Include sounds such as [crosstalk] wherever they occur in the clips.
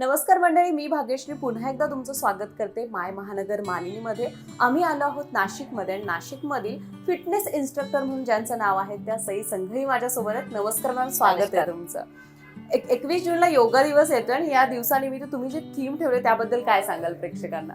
नमस्कार मंडळी मी भाग्यश्री पुन्हा एकदा तुमचं स्वागत करते माय महानगर मालिनीमध्ये. आम्ही आलो आहोत नाशिकमध्ये आणि नाशिकमधील फिटनेस इन्स्ट्रक्टर म्हणून ज्यांचं नाव आहे त्या सई संघही माझ्यासोबत. आहेत नमस्कार मॅम स्वागत आहे. तुमचं. एक एकवीस जूनला योगा दिवस येतोय आणि या दिवसानिमित्त तुम्ही जे थीम ठेवले त्याबद्दल काय सांगाल प्रेक्षकांना?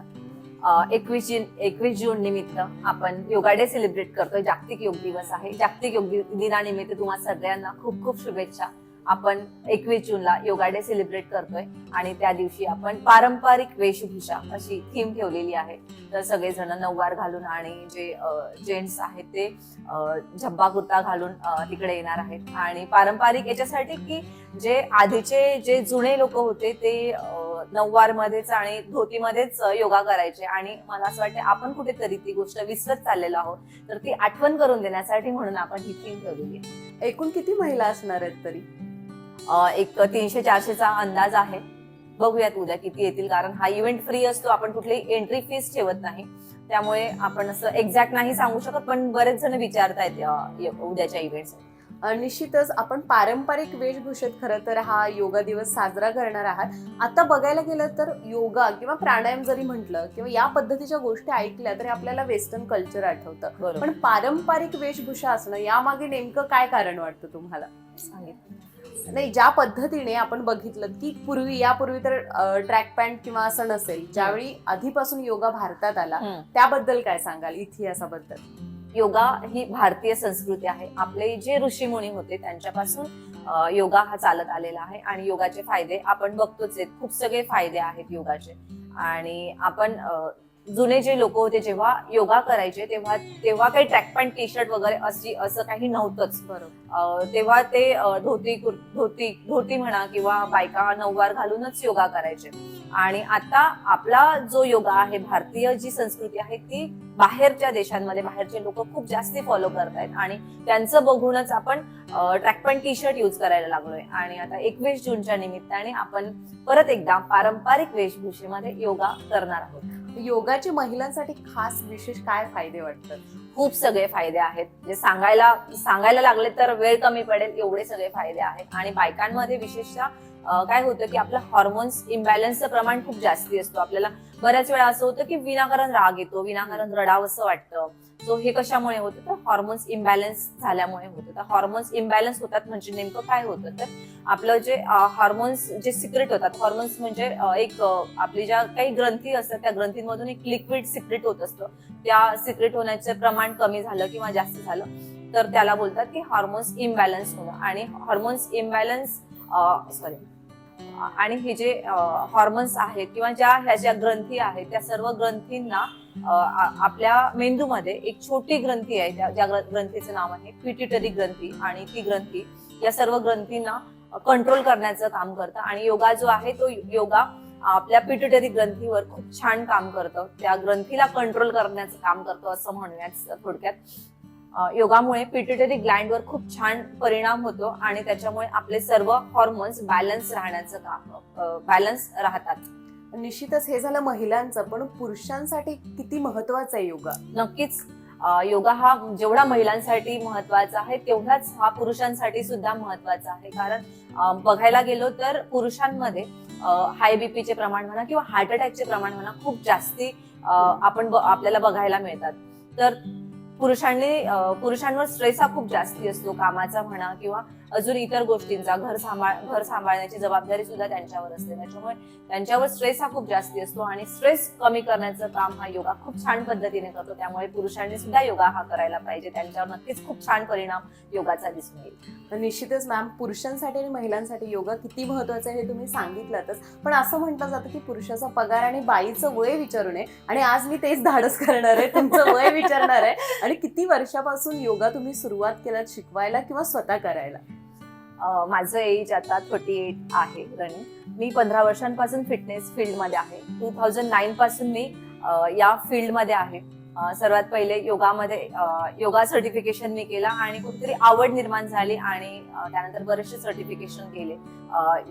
एकवीस जून एकवीस जून निमित्त आपण योगा डे सेलिब्रेट करतोय. जागतिक योग दिवस आहे. जागतिक योग दिनानिमित्त तुम्हाला सगळ्यांना खूप खूप शुभेच्छा. आपण एकवीस जूनला योगा डे सेलिब्रेट करतोय आणि त्या दिवशी आपण पारंपरिक वेशभूषा अशी थीम ठेवलेली आहे. तर सगळेजण नऊवार घालून आणि जे जेंट्स आहेत ते झब्बा कुर्ता घालून तिकडे येणार आहेत. आणि पारंपरिक याच्यासाठी की जे आधीचे जे जुने लोक होते ते नऊवार मध्येच आणि धोतीमध्येच योगा करायचे. आणि मला असं वाटतं आपण कुठेतरी ती गोष्ट विसरत चाललेलो आहोत. तर ती आठवण करून देण्यासाठी म्हणून आपण ही थीम ठेवलेली आहे. एकूण किती महिला असणार आहेत तरी? एक तीनशे चारशेचा अंदाज आहे. बघूयात उद्या किती येतील कारण हा इव्हेंट फ्री असतो आपण कुठलीही एंट्री फीस ठेवत नाही. त्यामुळे आपण असं एक्झॅक्ट नाही सांगू शकत पण बरेच जण विचारतायत उद्याच्या इव्हेंट्स अ, निश्चितच आपण पारंपरिक वेशभूषेत खरं तर हा योगा दिवस साजरा करणार आहात. आता बघायला गेलं तर योगा किंवा प्राणायाम जरी म्हटलं किंवा या पद्धतीच्या गोष्टी ऐकल्या तरी आपल्याला वेस्टर्न कल्चर आठवतं. पण पारंपरिक वेशभूषा असणं यामागे नेमकं काय कारण वाटतं तुम्हाला? सांगितलं. नाही ज्या पद्धतीने आपण बघितलं की पूर्वी यापूर्वी तर ट्रॅक पॅन्ट किंवा असं नसेल ज्यावेळी आधीपासून योगा भारतात आला. त्याबद्दल काय सांगाल इतिहासाबद्दल? योगा ही भारतीय संस्कृती आहे. आपले जे ऋषीमुनी होते त्यांच्यापासून योगा हा चालत आलेला आहे आणि योगाचे फायदे आपण बघतोच आहेत. खूप सगळे फायदे आहेत योगाचे. आणि आपण जुने जे लोक होते जेव्हा योगा करायचे तेव्हा तेव्हा काही ट्रॅक पॅन्ट टी शर्ट वगैरे अशी असं काही नव्हतंच. बरोबर. तेव्हा ते धोती कुर- धोती धोती म्हणा किंवा बायका नऊवार घालूनच योगा करायचे. आणि आता आपला जो योगा आहे भारतीय जी संस्कृती आहे ती बाहेरच्या देशांमध्ये बाहेरचे लोक खूप जास्ती फॉलो करतायत. आणि त्यांचं बघूनच आपण track pant T shirt use करायला लागलोय. आणि आता एकवीस जूनच्या निमित्ताने आपण परत एकदा पारंपरिक वेशभूषेमध्ये योगा करणार आहोत. योगाचे महिलांसाठी खास विशेष काय फायदे वाटतात? खूप सगळे फायदे आहेत. जे सांगायला सांगायला लागले तर वेळ कमी पडेल एवढे सगळे फायदे आहेत. आणि बायकांमध्ये विशेषतः काय होतं की आपलं हॉर्मोन्स इम्बॅलन्सचं प्रमाण खूप जास्ती असतो. आपल्याला बऱ्याच वेळा असं होतं की विनाकारण राग येतो विनाकारण रडावंसं वाटतं. सो हे कशामुळे होतं? तर हॉर्मोन्स इम्बॅलन्स झाल्यामुळे होतं. तर हॉर्मोन्स इम्बॅलन्स होतात म्हणजे नेमकं काय होतं? तर आपलं जे हॉर्मोन्स जे सिक्रेट होतात हॉर्मोन्स म्हणजे एक आपली ज्या काही ग्रंथी असतात त्या ग्रंथींमधून एक लिक्विड सिक्रेट होत असतं. त्या सिक्रेट होण्याचं प्रमाण कमी झालं किंवा जास्त झालं तर त्याला बोलतात की हॉर्मोन्स इम्बॅलन्स होणं. आणि हॉर्मोन्स इम्बॅलन्स सॉरी आणि हे जे हॉर्मोन्स आहेत किंवा ज्या ह्या ज्या ग्रंथी आहेत त्या सर्व ग्रंथींना आपल्या मेंदूमध्ये एक छोटी ग्रंथी आहे त्या- ज्या ग्रंथीचं नाव आहे पिट्युटरी ग्रंथी. आणि ती ग्रंथी या सर्व ग्रंथींना कंट्रोल करण्याचं काम करतं. आणि योगा जो आहे तो योगा आपल्या पिट्युटरी ग्रंथीवर खूप छान काम करतं. त्या ग्रंथीला कंट्रोल करण्याचं काम करतं असं म्हणूयात थोडक्यात योगामुळे पिट्युटरी ग्लँडवर खूप छान परिणाम होतो आणि त्याच्यामुळे आपले सर्व हॉर्मोन्स बॅलन्स राहण्याचं काम बॅलन्स राहतात. निश्चितच हे झालं महिलांचं पण पुरुषांसाठी किती महत्वाचं आहे योगा? नक्कीच. योगा हा जेवढा महिलांसाठी महत्त्वाचा आहे तेवढाच हा पुरुषांसाठी सुद्धा महत्त्वाचा आहे. कारण बघायला गेलो तर पुरुषांमध्ये हाय बीपीचे प्रमाण म्हणा किंवा हार्ट अटॅकचे प्रमाण म्हणा खूप जास्ती आपण आपल्याला बघायला मिळतात. तर पुरुषांनी पुरुषांवर स्ट्रेस हा खूप जास्ती असतो कामाचा म्हणा किंवा अजून इतर गोष्टींचा घर सांभाळ घर सांभाळण्याची जबाबदारी सुद्धा त्यांच्यावर असते. त्याच्यामुळे त्यांच्यावर स्ट्रेस हा खूप जास्ती असतो आणि स्ट्रेस कमी करण्याचं काम हा योगा खूप छान पद्धतीने करतो. त्यामुळे पुरुषांनी सुद्धा योगा हा करायला पाहिजे. त्यांच्यावर नक्कीच खूप छान परिणाम योगाचा दिसून येईल. तर निश्चितच मॅम पुरुषांसाठी आणि महिलांसाठी योगा किती महत्वाचं आहे हे तुम्ही सांगितलंतच. पण असं म्हटलं जातं की पुरुषाचा पगार आणि बाईचं वय विचारू नये. आणि आज मी तेच धाडस करणार आहे. तुमचं [laughs] वय विचारणार आहे. आणि किती वर्षापासून योगा तुम्ही सुरुवात केलात शिकवायला किंवा स्वतः करायला? माझं एज आता थर्टी एट आहे रनिंग. मी पंधरा वर्षांपासून फिटनेस फील्डमध्ये आहे. टू थाउजंड नाईन पासून मी या फील्डमध्ये आहे. सर्वात पहिले योगामध्ये योगा सर्टिफिकेशन मी केलं आणि कुठेतरी आवड निर्माण झाली आणि त्यानंतर बरेचसे सर्टिफिकेशन केले.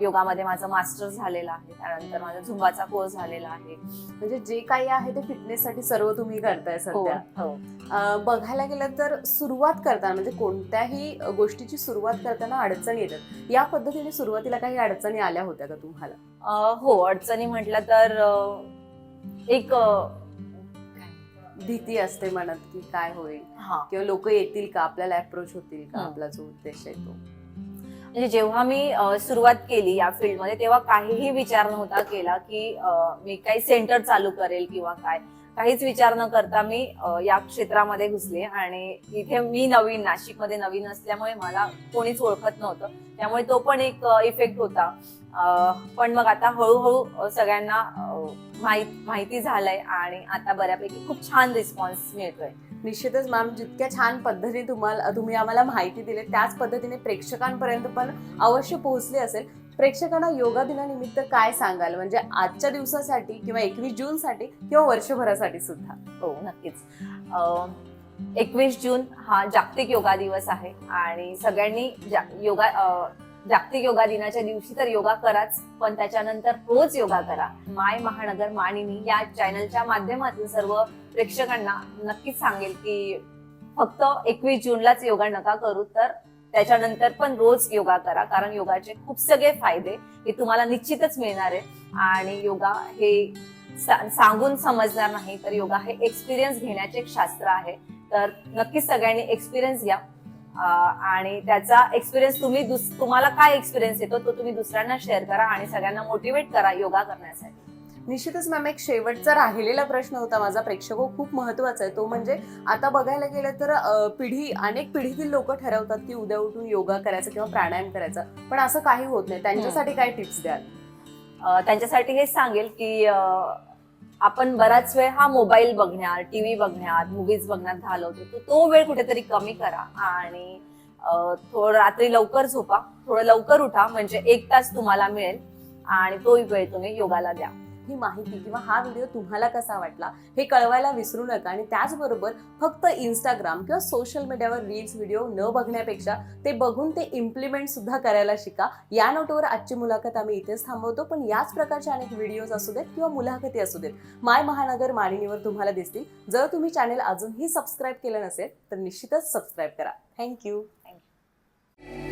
योगामध्ये माझं मास्टर झालेलं आहे. त्यानंतर माझा झुंबाचा कोर्स झालेला आहे. म्हणजे जे काही आहे ते फिटनेससाठी सर्व तुम्ही करताय सध्या. हो. बघायला गेलं तर सुरुवात करताना म्हणजे कोणत्याही गोष्टीची सुरुवात करताना अडचणी येतात. या पद्धतीने सुरुवातीला काही अडचणी आल्या होत्या का तुम्हाला? हो अडचणी म्हटलं तर एक भीती असते मनात की काय होईल? किंवा लोक येतील का? आपल्याला अप्रोच होतील का. आपला जो उद्देश आहे तो. म्हणजे जेव्हा मी सुरुवात केली या फील्डमध्ये तेव्हा काहीही विचार नव्हता केला की मी काही सेंटर चालू करेल किंवा काय. काहीच विचार न करता मी या क्षेत्रामध्ये घुसले आणि इथे मी नवीन नाशिकमध्ये नवीन असल्यामुळे मला कोणीच ओळखत नव्हतं. त्यामुळे तो पण एक इफेक्ट होता. पण मग आता हळूहळू सगळ्यांना माहीत माहिती झालंय आणि आता बऱ्यापैकी खूप छान रिस्पॉन्स मिळतोय. निश्चितच मॅम जितक्या छान पद्धतीने तुम्हाला तुम्ही आम्हाला माहिती दिली त्याच पद्धतीने प्रेक्षकांपर्यंत पण अवश्य पोहोचली असेल. प्रेक्षकांना योगा दिनानिमित्त काय सांगाल? म्हणजे आजच्या दिवसासाठी किंवा एकवीस जून साठी किंवा वर्षभरासाठी सुद्धा? हो नक्कीच. एकवीस जून हा जागतिक योगा दिवस आहे आणि सगळ्यांनी जा- योगा जागतिक योगा दिनाच्या दिवशी तर योगा कराच पण त्याच्यानंतर रोज योगा करा. माय महानगर मानिनी या चॅनलच्या माध्यमातून सर्व प्रेक्षकांना नक्कीच सांगेल की फक्त एकवीस जूनलाच योगा नका करू तर त्याच्यानंतर पण रोज योगा करा कारण योगाचे खूप सगळे फायदे हे तुम्हाला निश्चितच मिळणार आहे. आणि योगा हे सांगून समजणार नाही तर योगा हे एक्सपिरियन्स घेण्याचे एक शास्त्र आहे. तर नक्कीच सगळ्यांनी एक्सपिरियन्स घ्या. आणि त्याचा एक्सपिरियन्स तुम्ही तुम्हाला काय एक्सपिरियन्स येतो तो तुम्ही दुसऱ्यांना शेअर करा आणि सगळ्यांना मोटिवेट करा योगा करण्यासाठी. निश्चितच मॅम एक शेवटचा राहिलेला प्रश्न होता माझा. प्रेक्षक खूप महत्त्वाचा आहे. तो म्हणजे आता बघायला गेलं तर पिढी अनेक पिढीतील लोक ठरवतात की उद्या उठून योगा करायचं किंवा प्राणायाम करायचं. पण असं काही होत नाही. त्यांच्यासाठी काय टिप्स द्याल? त्यांच्यासाठी हेच सांगेल की आपण बराच वेळ हा मोबाईल बघण्यात टीव्ही बघण्यात मूवीज बघण्यात घालवतो. तो वेळ कुठेतरी कमी करा आणि थोडं रात्री लवकर झोपा. थोडं लवकर उठा. म्हणजे एक तास तुम्हाला मिळेल आणि तो वेळ तुम्ही योगाला द्या. ही माहिती किंवा हा व्हिडिओ तुम्हाला कसा वाटला हे कळवायला विसरू नका. आणि त्याचबरोबर फक्त इंस्टाग्राम किंवा सोशल मीडियावर रील्स व्हिडिओ न बघण्यापेक्षा ते बघून ते इम्प्लिमेंट सुद्धा करायला शिका. या नोटवर आजची मुलाखत आम्ही इथेच थांबवतो. पण याच प्रकारचे अनेक व्हिडिओज असू देत किंवा मुलाखती असू देत माय महानगर मालिनीवर तुम्हाला दिसतील. जर तुम्ही चॅनेल अजूनही सबस्क्राईब केलं नसेल तर निश्चितच सबस्क्राईब करा. Thank you thank you